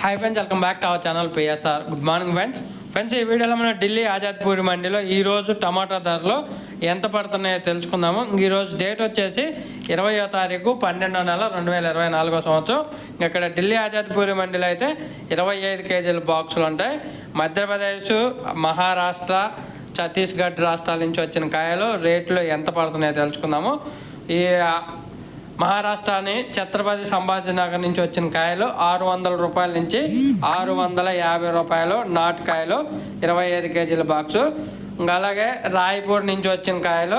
Hi friends welcome back to our channel PSR good morning friends friends ఈ వీడియోలో మనం ఢిల్లీ ఆజాద్పూరి మండీలో ఈరోజు టమాటా ధరలు ఎంత పడుతున్నాయో తెలుసుకుందాము. ఈరోజు డేట్ వచ్చేసి ఇరవయో తారీఖు పన్నెండో నెల రెండు వేల ఇరవై నాలుగో సంవత్సరం. ఇక్కడ ఢిల్లీ ఆజాద్పూరి మండీలో అయితే ఇరవై ఐదు కేజీల బాక్సులు ఉంటాయి. మధ్యప్రదేశ్ మహారాష్ట్ర ఛత్తీస్గఢ్ రాష్ట్రాల నుంచి వచ్చిన కాయలు రేట్లు ఎంత పడుతున్నాయో తెలుసుకుందాము. ఈ మహారాష్ట్రని ఛత్రపతి సంభాజీ నగర్ నుంచి వచ్చిన కాయలు ఆరు వందల రూపాయల నుంచి ఆరు వందల యాభై రూపాయలు నాటుకాయలు ఇరవై ఐదు కేజీల బాక్సు. ఇంకా అలాగే రాయపూర్ నుంచి వచ్చిన కాయలు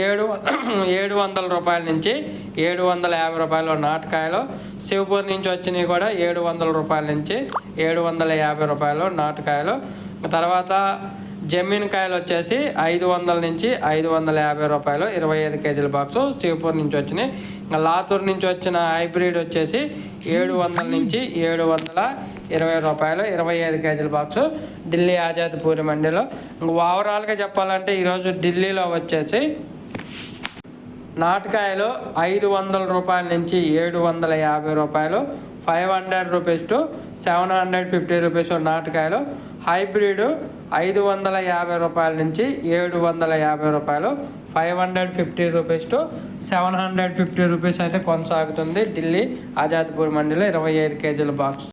ఏడు ఏడు వందల రూపాయల నుంచి ఏడు వందల యాభై రూపాయలు నాటుకాయలు శివపూర్ నుంచి వచ్చినవి కూడా ఏడు వందల రూపాయల నుంచి ఏడు వందల యాభై రూపాయలు నాటుకాయలు తర్వాత జమీన్ కాయలు వచ్చేసి ఐదు వందల నుంచి ఐదు వందల యాభై రూపాయలు ఇరవై ఐదు కేజీల బాక్సు శివపూర్ నుంచి వచ్చినాయి. ఇంకా లాతూర్ నుంచి వచ్చిన హైబ్రిడ్ వచ్చేసి ఏడు వందల నుంచి ఏడు వందల ఇరవై రూపాయలు ఇరవై ఐదు కేజీల బాక్సు ఢిల్లీ ఆజాద్పూరి మండీలో. ఇంక ఓవరాల్గా చెప్పాలంటే ఈరోజు ఢిల్లీలో వచ్చేసి నాటకాయలు ఐదు వందల రూపాయల నుంచి ఏడు వందల యాభై రూపాయలు five hundred rupees to seven hundred fifty rupees నాటకాయలు. Hybrid ఐదు వందల యాభై రూపాయల నుంచి ఏడు వందల యాభై రూపాయలు five hundred fifty rupees to seven hundred fifty rupees అయితే కొనసాగుతుంది. ఢిల్లీ ఆజాద్పూర్ మండీలో ఇరవై ఐదు కేజీల బాక్స్.